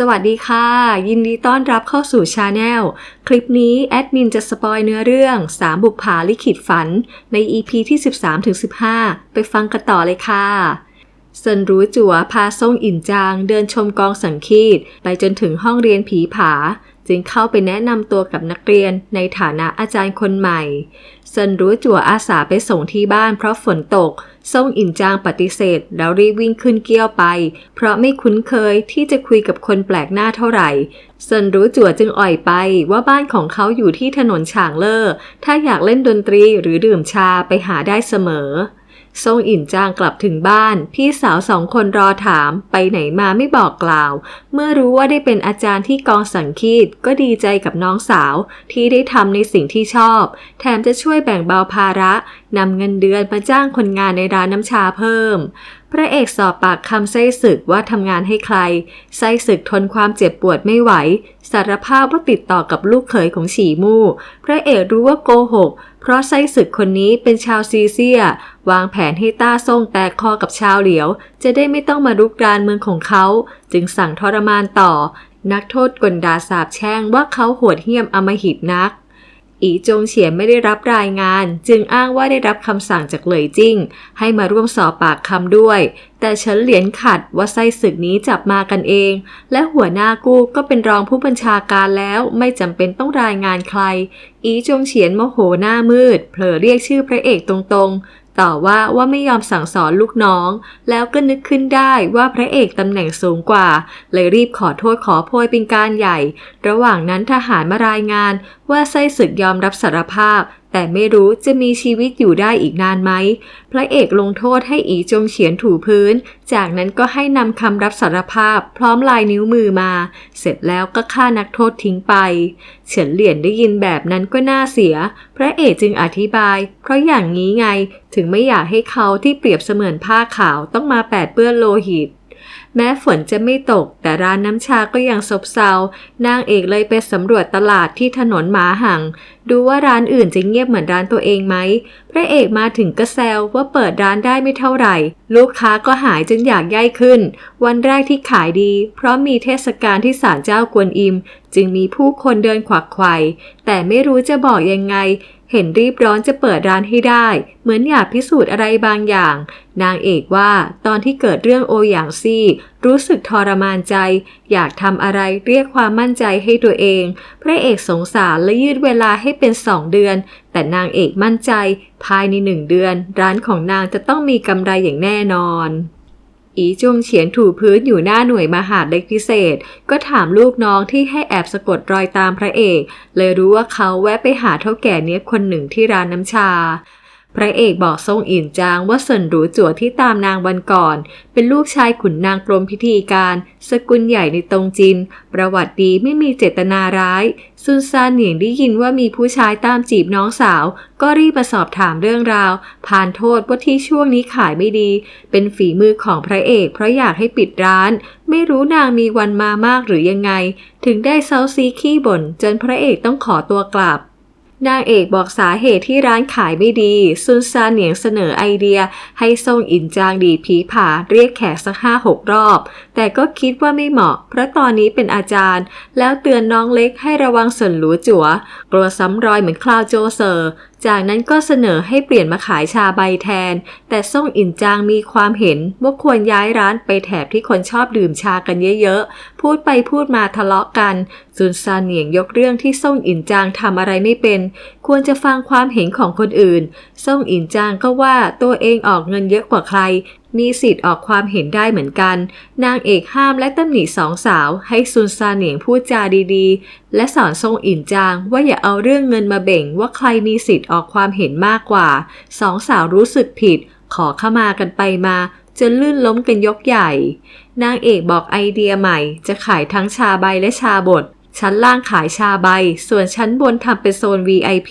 สวัสดีค่ะ ยินดีต้อนรับเข้าสู่ชาแนลคลิปนี้แอดมินจะสปอยเนื้อเรื่อง 3 บุกผาลิขิตฝัน ใน EP ที่ 13-15 ไปฟังกันต่อเลยค่ะเซินรู้จัวพาซ่งอินจางเดินชมกองสังคีต ไปจนถึงห้องเรียนผีผา จึงเข้าไปแนะนำตัวกับนักเรียนในฐานะอาจารย์คนใหม่เซินรู้จัวอาสาไปส่งที่บ้านเพราะฝนตก ซ่งอินจางปฏิเสธ แล้วรีบวิ่งขึ้นเกี้ยวไป เพราะไม่คุ้นเคยที่จะคุยกับคนแปลกหน้าเท่าไหร่เซินรู้จัวจึงอ่อยไปว่าบ้านของเขาอยู่ที่ถนนฉางเลอถ้าอยากเล่นดนตรีหรือดื่มชาไปหาได้เสมอ ซ่งอินจางกลับถึงบ้าน พี่สาวสองคนรอถาม ไปไหนมาไม่บอกกล่าว เมื่อรู้ว่าได้เป็นอาจารย์ที่กองสังคีตก็ดีใจกับน้องสาวที่ได้ทำในสิ่งที่ชอบ แถมจะช่วยแบ่งเบาภาระนำเงินเดือนมาจ้างคนงานในร้านน้ำชาเพิ่ม พระเอกสอบปากคำไส้ศึกว่าทำงานให้ใคร ไส้ศึกทนความเจ็บปวดไม่ไหว สารภาพว่าติดต่อกับลูกเขยของฉีมู่ พระเอกรู้ว่าโกหก เพราะไส้ศึกคนนี้เป็นชาวซีเซีย วางแผนให้ต้าส่งแตกคอกับชาวเหลียว จะได้ไม่ต้องมารุกรานเมืองของเขา จึงสั่งทรมานต่อ นักโทษกลดาสาบแช่งว่าเขาโหดเหี้ยมอมหิตนัก อีจงเฉียนไม่ได้รับรายงาน จึงอ้างว่าได้รับคำสั่งจากเหลยจิ้ง ให้มาร่วมสอบปากคำด้วย แต่เฉินเหลียนขัดว่าไส้ศึกนี้จับมากันเอง และหัวหน้ากู้ก็เป็นรองผู้บัญชาการแล้วไม่จำเป็นต้องรายงานใคร อีจงเฉียนโมโหหน้ามืด เผลอเรียกชื่อพระเอกตรง ต่อว่าว่าไม่ยอมสั่งสอนลูกน้อง แล้วก็นึกขึ้นได้ว่าพระเอกตำแหน่งสูงกว่า เลยรีบขอโทษขอโพยเป็นการใหญ่ ระหว่างนั้นทหารมารายงานว่าไส้ศึกยอมรับสารภาพ แต่ไม่รู้จะมีชีวิตอยู่ได้อีกนานไหม พระเอกลงโทษให้อีจงเฉียนถูพื้น จากนั้นก็ให้นำคำรับสารภาพ พร้อมลายนิ้วมือมา เสร็จแล้วก็ฆ่านักโทษทิ้งไป เฉินเหลียนได้ยินแบบนั้นก็น่าเสีย พระเอกจึงอธิบาย เพราะอย่างนี้ไง ถึงไม่อยากให้เขาที่เปรียบเสมือนผ้าขาวต้องมาแปดเปื้อนโลหิต แม้ฝนจะไม่ตก แต่ร้านน้ำชาก็ยังซบเซานางเอกเลยไปสำรวจตลาดที่ถนนหมาหัง ดูว่าร้านอื่นจะเงียบเหมือนร้านตัวเองไหม พระเอกมาถึงก็แซวว่าเปิดร้านได้ไม่เท่าไหร่ ลูกค้าก็หายจนอยากย่ายขึ้น วันแรกที่ขายดี เพราะมีเทศกาลที่ศาลเจ้ากวนอิม จึงมีผู้คนเดินขวักไขว่แต่ไม่รู้จะบอกยังไง เห็นรีบร้อนจะเปิดร้านให้ได้ เหมือนอยากพิสูจน์อะไรบางอย่าง นางเอกว่าตอนที่เกิดเรื่องโออย่างซี่ รู้สึกทรมานใจ อยากทำอะไรเรียกความมั่นใจให้ตัวเอง พระเอกสงสารและยืดเวลาให้เป็นสองเดือน แต่นางเอกมั่นใจ ภายในหนึ่งเดือน ร้านของนางจะต้องมีกำไรอย่างแน่นอน อีจงเฉียนถูพื้นอยู่หน้าหน่วยมหาดเล็กพิเศษ ก็ถามลูกน้องที่ให้แอบสะกดรอยตามพระเอก เลยรู้ว่าเขาแวะไปหาเท่าแก่เนี้ยคนหนึ่งที่ร้านน้ำชา พระเอกบอกทรงอินจางว่าเซินหรูจั่วที่ตามนางวันก่อน เป็นลูกชายขุนนางกรมพิธีการ สกุลใหญ่ในตรงจิน ประวัติดีไม่มีเจตนาร้าย ซุนซานเหนียงได้ยินว่ามีผู้ชายตามจีบน้องสาว ก็รีบมาสอบถามเรื่องราวผ่านโทษว่าที่ช่วงนี้ขายไม่ดี เป็นฝีมือของพระเอก เพราะอยากให้ปิดร้าน ไม่รู้นางมีวันมามากหรือยังไง ถึงได้เซาซีขี้บ่นจนพระเอกต้องขอตัวกลับ นางเอกบอกสาเหตุที่ร้านขายไม่ดี ซุนซานเหนียงเสนอไอเดีย ให้ซ่งอินจางดีผีผาเรียกแขกสักห้าหกรอบ แต่ก็คิดว่าไม่เหมาะ เพราะตอนนี้เป็นอาจารย์ แล้วเตือนน้องเล็กให้ระวังส่วนหลัวจัวกลัวซ้ำรอยเหมือนคลาวโจเซอร์ จากนั้นก็เสนอให้เปลี่ยนมาขายชาใบแทน แต่ซ่งอินจางมีความเห็นว่าควรย้ายร้านไปแถบที่คนชอบดื่มชากันเยอะๆ พูดไปพูดมาทะเลาะกันซุนซานเหนียงยกเรื่องที่ซ่งอินจางทำอะไรไม่เป็น ควรจะฟังความเห็นของคนอื่น ซ่งอินจางก็ว่าตัวเองออกเงินเยอะกว่าใครมีสิทธิ์ออกความเห็นได้เหมือนกัน นางเอกห้ามและตำหนิสองสาว ให้ซุนซาเหนียงพูดจาดีๆ และสอนทรงอินจางว่าอย่าเอาเรื่องเงินมาเบ่งว่าใครมีสิทธิ์ออกความเห็นมากกว่า สองสาวรู้สึกผิด ขอขมากันไปมาจนลื่นล้มกันยกใหญ่ นางเอกบอกไอเดียใหม่ จะขายทั้งชาใบและชาบดชั้นล่างขายชาใบ ส่วนชั้นบนทำเป็นโซน VIP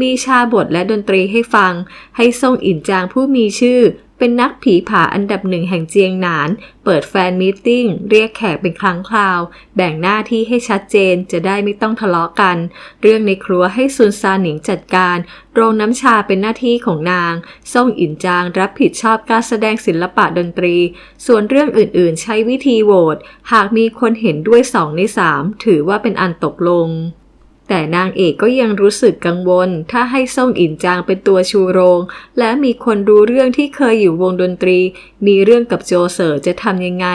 มีชาบทและดนตรีให้ฟัง ให้ทรงอินจางผู้มีชื่อ เป็นนักผีผาอันดับหนึ่งแห่งเจียงหนาน เปิดแฟนมีตติ้ง เรียกแขกเป็นครั้งคราว แบ่งหน้าที่ให้ชัดเจนจะได้ไม่ต้องทะเลาะกัน เรื่องในครัวให้ซุนซาหนิงจัดการ โรงน้ำชาเป็นหน้าที่ของนาง ซ่งอินจางรับผิดชอบการแสดงศิลปะดนตรี ส่วนเรื่องอื่นๆ ใช้วิธีโหวต หากมีคนเห็นด้วยสองในสามถือว่าเป็นอันตกลง แต่นางเอกก็ยังรู้สึกกังวล ถ้าให้ซ่งอินจางเป็นตัวชูโรง และมีคนรู้เรื่องที่เคยอยู่วงดนตรี มีเรื่องกับโจเซอร์จะทำยังไง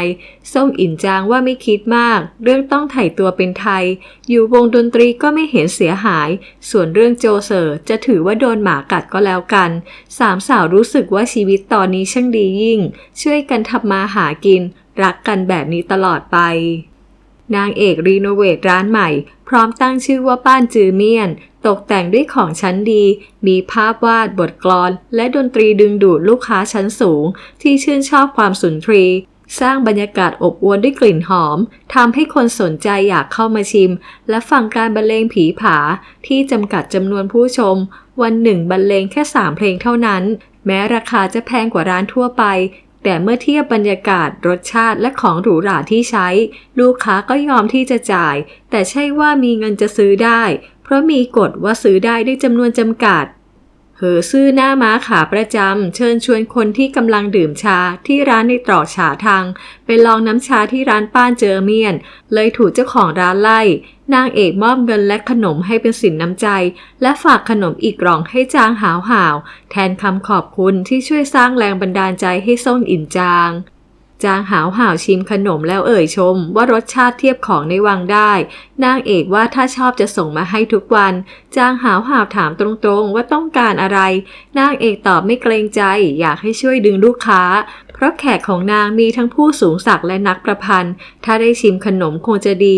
ซ่งอินจางว่าไม่คิดมาก เรื่องต้องไถ่ตัวเป็นไทย อยู่วงดนตรีก็ไม่เห็นเสียหาย ส่วนเรื่องโจเซอร์จะถือว่าโดนหมากัดก็แล้วกันสามสาวรู้สึกว่าชีวิตตอนนี้ช่างดียิ่ง ช่วยกันทำมาหากิน รักกันแบบนี้ตลอดไป นางเอกรีโนเวทร้านใหม่ พร้อมตั้งชื่อว่าป้านจือเมียน ตกแต่งด้วยของชั้นดี มีภาพวาดบทกลอน และดนตรีดึงดูดลูกค้าชั้นสูง ที่ชื่นชอบความสุนทรีสร้างบรรยากาศอบอวลด้วยกลิ่นหอมทำให้คนสนใจอยากเข้ามาชิม และฟังการบรรเลงผีผา ที่จำกัดจำนวนผู้ชม วันหนึ่งบรรเลงแค่สามเพลงเท่านั้น แม้ราคาจะแพงกว่าร้านทั่วไป แต่เมื่อเทียบบรรยากาศรสชาติและของหรูหราที่ใช้ ลูกค้าก็ยอมที่จะจ่าย แต่ใช่ว่ามีเงินจะซื้อได้ เพราะมีกฎว่าซื้อได้ด้วยจำนวนจำกัด เหอซื่อหน้าม้าขาประจำ เชิญชวนคนที่กำลังดื่มชาที่ร้านในตรอกฉาทางไปลองน้ำชาที่ร้านป้านเจอเมียน เลยถูกเจ้าของร้านไล่ นางเอกมอบเงินและขนมให้เป็นสินน้ำใจ และฝากขนมอีกกล่องให้จางหาวหาวๆแทนคำขอบคุณที่ช่วยสร้างแรงบันดาลใจให้ส้มอินจาง จางหาวหาวชิมขนมแล้วเอ่ยชม ว่ารสชาติเทียบของในวังได้ นางเอกว่าถ้าชอบจะส่งมาให้ทุกวัน จางหาวหาวถามตรงๆ ว่าต้องการอะไร นางเอกตอบไม่เกรงใจ อยากให้ช่วยดึงลูกค้า เพราะแขกของนางมีทั้งผู้สูงศักดิ์และนักประพันธ์ ถ้าได้ชิมขนมคงจะดี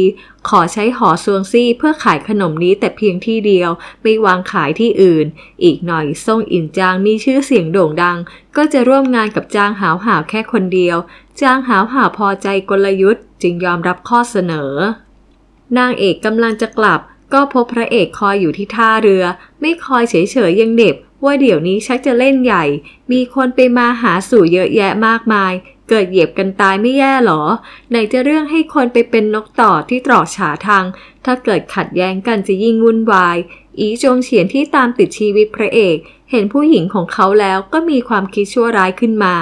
ขอใช้หอซวงซี่เพื่อขายขนมนี้แต่เพียงที่เดียว ไม่วางขายที่อื่น อีกหน่อยซ่งอินจางมีชื่อเสียงโด่งดัง ก็จะร่วมงานกับจางหาวหาวแค่คนเดียว จางหาวหาวพอใจกลยุทธ์จึงยอมรับข้อเสนอ นางเอกกำลังจะกลับ ก็พบพระเอกคอยอยู่ที่ท่าเรือ ไม่คอยเฉยๆยังเด็บ ว่าเดี๋ยวนี้ชักจะเล่นใหญ่ มีคนไปมาหาสู่เยอะแยะมากมาย เกิดเหยียบกันตายไม่แย่หรอ ไหนจะเรื่องให้คนไปเป็นนกต่อที่ตรอกฉาทาง ถ้าเกิดขัดแย้งกันจะยิ่งวุ่นวาย อีจงเฉียนที่ตามติดชีวิตพระเอก เห็นผู้หญิงของเขาแล้วก็มีความคิดชั่วร้ายขึ้นมา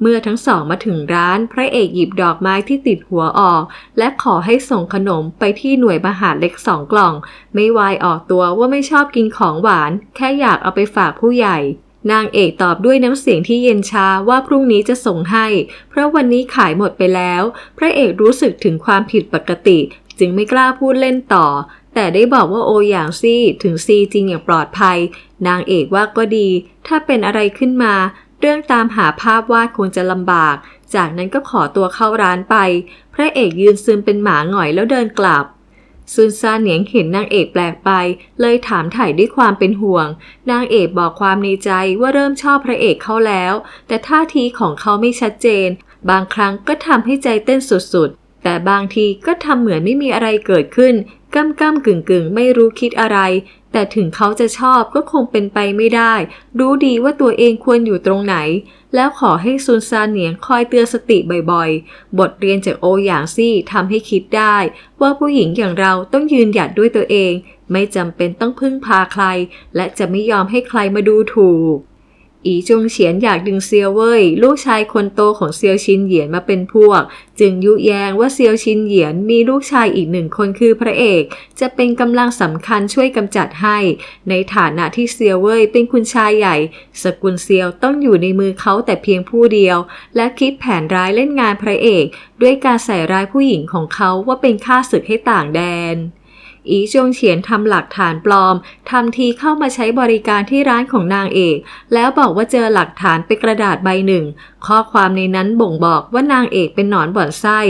เมื่อทั้งสองมาถึงร้าน พระเอกหยิบดอกไม้ที่ติดหัวออก และขอให้ส่งขนมไปที่หน่วยมหาเล็กสองกล่อง ไม่วายออกตัวว่าไม่ชอบกินของหวาน แค่อยากเอาไปฝากผู้ใหญ่นางเอกตอบด้วยน้ำเสียงที่เย็นชาว่าพรุ่งนี้จะส่งให้ เพราะวันนี้ขายหมดไปแล้ว พระเอกรู้สึกถึงความผิดปกติ จึงไม่กล้าพูดเล่นต่อ แต่ได้บอกว่าโออย่างซี่ถึงซีจริงอย่างปลอดภัย นางเอกว่าก็ดี ถ้าเป็นอะไรขึ้นมา เรื่องตามหาภาพวาดคงจะลำบาก จากนั้นก็ขอตัวเข้าร้านไป พระเอกยืนซึมเป็นหมาหงอยแล้วเดินกลับซุนซาเหนียงเห็นนางเอกแปลกไป เลยถามถ่ายด้วยความเป็นห่วง นางเอกบอกความในใจว่าเริ่มชอบพระเอกเขาแล้ว แต่ท่าทีของเขาไม่ชัดเจน บางครั้งก็ทำให้ใจเต้นสุดๆ แต่บางทีก็ทำเหมือนไม่มีอะไรเกิดขึ้นก้ำก้ำกึ่งกึ่งไม่รู้คิดอะไร แต่ถึงเขาจะชอบก็คงเป็นไปไม่ได้ รู้ดีว่าตัวเองควรอยู่ตรงไหน แล้วขอให้ซุนซานเหนียงคอยเตือนสติบ่อยๆ บทเรียนจากโอหยางซี่ทำให้คิดได้ ว่าผู้หญิงอย่างเราต้องยืนหยัดด้วยตัวเอง ไม่จำเป็นต้องพึ่งพาใคร และจะไม่ยอมให้ใครมาดูถูก อีจงเฉียนอยากดึงเซียวเว่ยลูกชายคนโตของเซียวชินเหยียนมาเป็นพวก จึงยุแยงว่าเซียวชินเหยียนมีลูกชายอีกหนึ่งคนคือพระเอก จะเป็นกำลังสำคัญช่วยกำจัดให้ ในฐานะที่เซียวเว่ยเป็นคุณชายใหญ่ สกุลเซียวต้องอยู่ในมือเขาแต่เพียงผู้เดียว และคิดแผนร้ายเล่นงานพระเอก ด้วยการใส่ร้ายผู้หญิงของเขาว่าเป็นข้าศึกให้ต่างแดน อีจงเฉียนทำหลักฐานปลอมทำทีเข้ามาใช้บริการที่ร้านของนางเอก แล้วบอกว่าเจอหลักฐานเป็นกระดาษใบหนึ่ง ข้อความในนั้นบ่งบอกว่านางเอกเป็นหนอนบ่อนไส้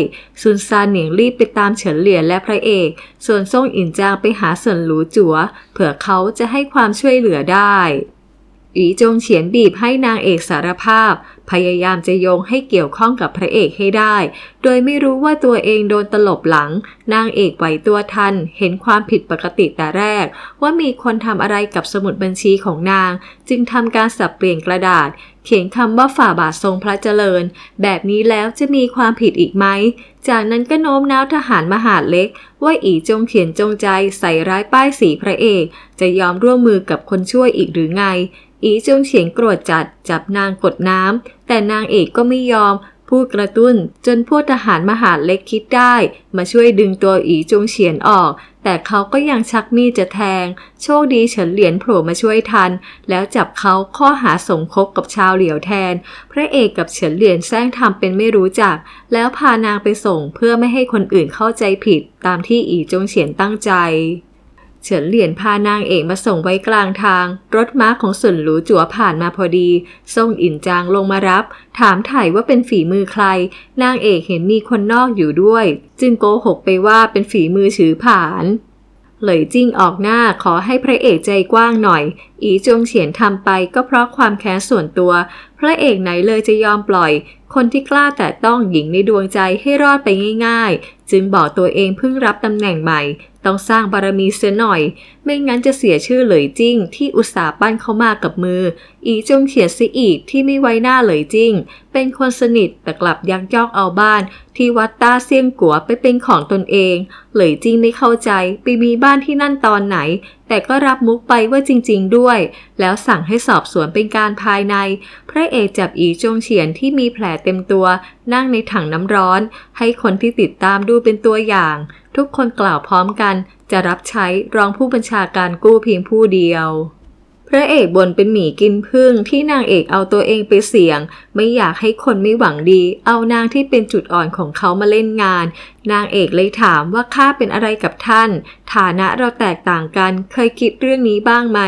ซุนซานเหนียงรีบไปตามเฉินเหลียนและพระเอก ส่วนซ่งอินจางไปหาเสินหลูจัวเผื่อเขาจะให้ความช่วยเหลือได้ อีจงเฉียนบีบให้นางเอกสารภาพ พยายามจะโยงให้เกี่ยวข้องกับพระเอกให้ได้ โดยไม่รู้ว่าตัวเองโดนตลบหลัง นางเอกไหวตัวทัน เห็นความผิดปกติแต่แรก ว่ามีคนทำอะไรกับสมุดบัญชีของนาง จึงทำการสับเปลี่ยนกระดาษ เขียนคำว่าฝ่าบาททรงพระเจริญ แบบนี้แล้วจะมีความผิดอีกไหม จากนั้นก็โน้มน้าวทหารมหาดเล็ก ว่าอีจงเขียนจงใจใส่ร้ายป้ายสีพระเอก จะยอมร่วมมือกับคนช่วยอีกหรือไง อีจงเฉียนโกรธจัดจับนางกดน้ำ แต่นางเอกก็ไม่ยอมพูดกระตุ้นจนพวกทหารมหาดเล็กคิดได้ มาช่วยดึงตัวอีจงเฉียนออก แต่เขาก็ยังชักมีดจะแทง โชคดีเฉินเหลียนโผล่มาช่วยทัน แล้วจับเขาข้อหาสมคบกับชาวเหลียวแทน พระเอกกับเฉินเหลียนแซงทำเป็นไม่รู้จัก แล้วพานางไปส่งเพื่อไม่ให้คนอื่นเข้าใจผิด ตามที่อีจงเฉียนตั้งใจ เฉินเหลียนพานางเอกมาส่งไว้กลางทาง รถม้าของสุนหลูจัวผ่านมาพอดีซ่งอินจางลงมารับ ถามถ่ายว่าเป็นฝีมือใคร นางเอกเห็นมีคนนอกอยู่ด้วย จึงโกหกไปว่าเป็นฝีมือฉือผานเหลยจิ้งออกหน้าขอให้พระเอกใจกว้างหน่อย อีจงเฉียนทำไปก็เพราะความแค้นส่วนตัว พระเอกไหนเลยจะยอมปล่อย คนที่กล้าแต่ต้องหญิงในดวงใจให้รอดไปง่าย ๆ จึงบอกตัวเองเพิ่งรับตำแหน่งใหม่ ต้องสร้างบารมีเสียหน่อย ไม่งั้นจะเสียชื่อเหลยจิ้ง ที่อุตส่าห์ปั้นเขามากับมือ อีจงเฉียนซิอีกที่ไม่ไว้หน้าเหลยจิ้ง เป็นคนสนิทแต่กลับยักยอกเอาบ้าน ที่วัดต้าเซียงกัวไปเป็นของตนเอง เหลยจิ้งไม่เข้าใจไปมีบ้านที่นั่นตอนไหน แต่ก็รับมุกไปว่าจริง ๆ ด้วย แล้วสั่งให้สอบสวนเป็นการภายใน พระเอกจับอีจงเฉียนที่มีแผลเต็มตัว นั่งในถังน้ำร้อน ให้คนที่ติดตามดูเป็นตัวอย่าง ทุกคนกล่าวพร้อมกัน จะรับใช้รองผู้บัญชาการกู้เพียงผู้เดียว พระเอกบนเป็นหมีกินพึ่งที่นางเอกเอาตัวเองไปเสี่ยง ไม่อยากให้คนไม่หวังดี เอานางที่เป็นจุดอ่อนของเขามาเล่นงาน นางเอกเลยถามว่าข้าเป็นอะไรกับท่าน ฐานะเราแตกต่างกัน เคยคิดเรื่องนี้บ้างไหม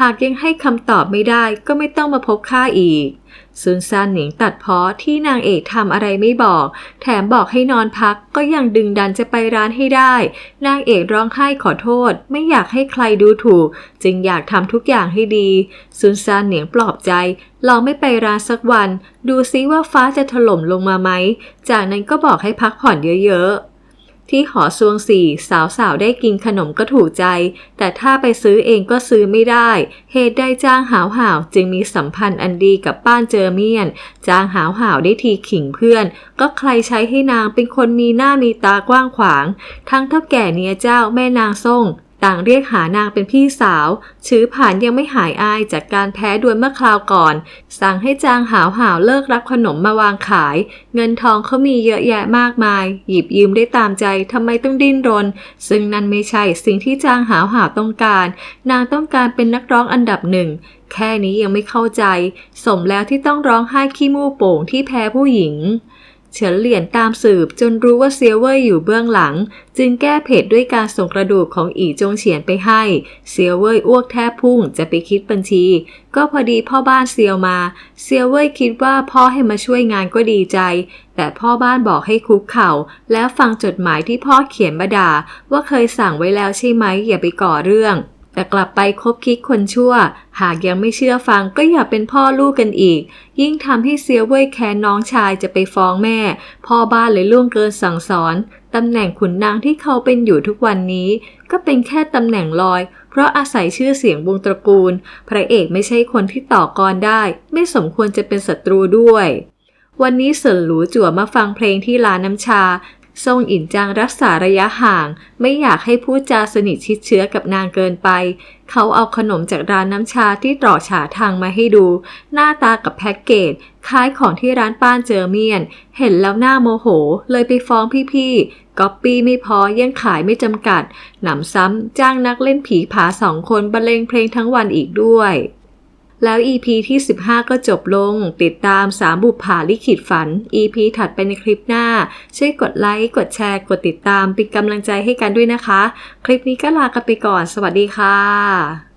หากยังให้คำตอบไม่ได้ก็ไม่ต้องมาพบข้าอีก ซุนซานหนิงตัดเพ้อที่นางเอกทำอะไรไม่บอก แถมบอกให้นอนพักก็ยังดึงดันจะไปร้านให้ได้ นางเอกร้องไห้ขอโทษ ไม่อยากให้ใครดูถูก จึงอยากทำทุกอย่างให้ดี ซุนซานเหนียงปลอบใจลองไม่ไปร้านสักวัน ดูซิว่าฟ้าจะถล่มลงมาไหม จากนั้นก็บอกให้พักผ่อนเยอะๆ ที่หอซวงสี่สาวๆ ได้กินขนมก็ถูกใจ แต่ถ้าไปซื้อเองก็ซื้อไม่ได้ เหตุได้จ้างหาวหาวจึงมีสัมพันธ์อันดีกับป้านเจอเมียน จ้างหาวหาวได้ทีขิงเพื่อน ก็ใครใช้ให้นางเป็นคนมีหน้ามีตากว้างขวาง ทั้งเท่าแก่เนียเจ้าแม่นางส่ง ต่างเรียกหานางเป็นพี่สาว ชื้อผ่านยังไม่หายอายจากการแพ้ดวลเมื่อคราวก่อน สั่งให้จางหาวหาวเลิกรับขนมมาวางขาย เงินทองเขามีเยอะแยะมากมาย หยิบยืมได้ตามใจทำไมต้องดิ้นรน ซึ่งนั่นไม่ใช่สิ่งที่จางหาวหาวต้องการ นางต้องการเป็นนักร้องอันดับหนึ่งแค่นี้ยังไม่เข้าใจ สมแล้วที่ต้องร้องไห้ขี้มูกโป่งที่แพ้ผู้หญิง เฉินเหลียนตามสืบจนรู้ว่าเซียวเว่ยอยู่เบื้องหลัง จึงแก้เผ็ดด้วยการส่งกระดูกของอีจงเฉียนไปให้ เซียวเว่ยอ้วกแทบพุ่งจะไปคิดบัญชี ก็พอดีพ่อบ้านเซียวมา เซียวเว่ยคิดว่าพ่อให้มาช่วยงานก็ดีใจ แต่พ่อบ้านบอกให้คุกเข่า แล้วฟังจดหมายที่พ่อเขียนมาด่าว่าเคยสั่งไว้แล้วใช่ไหมอย่าไปก่อเรื่อง แต่กลับไปคบคิดคนชั่ว หากยังไม่เชื่อฟังก็อย่าเป็นพ่อลูกกันอีก ยิ่งทำให้เซียเว่ยแค้นน้องชายจะไปฟ้องแม่ พ่อบ้านเลยล่วงเกินสั่งสอนตำแหน่งขุนนางที่เขาเป็นอยู่ทุกวันนี้ ก็เป็นแค่ตำแหน่งลอย เพราะอาศัยชื่อเสียงวงตระกูล พระเอกไม่ใช่คนที่ต่อกรได้ ไม่สมควรจะเป็นศัตรูด้วยวันนี้เสินหลูจั่วมาฟังเพลงที่ร้านน้ำชา ทรงอินจางรักษาระยะห่าง ไม่อยากให้พูดจาสนิทชิดเชื้อกับนางเกินไป เขาเอาขนมจากร้านน้ำชาที่ตรอกฉาทางมาให้ดู หน้าตากับแพ็กเกจคล้ายของที่ร้านป้านเจอเมียน เห็นแล้วหน้าโมโห เลยไปฟ้องพี่ๆก๊อปปี้ไม่พอยังขายไม่จำกัด หนำซ้ำจ้างนักเล่นผีผาสองคนบรรเลงเพลงทั้งวันอีกด้วย แล้ว EP ที่ 15 ก็จบลง ติดตาม 3 บุปผาลิขิตฝัน EP ถัดไปในคลิปหน้า ช่วยกดไลค์ กดแชร์ กดติดตาม เป็นกำลังใจให้กันด้วยนะคะ คลิปนี้ก็ลากันไปก่อน สวัสดีค่ะ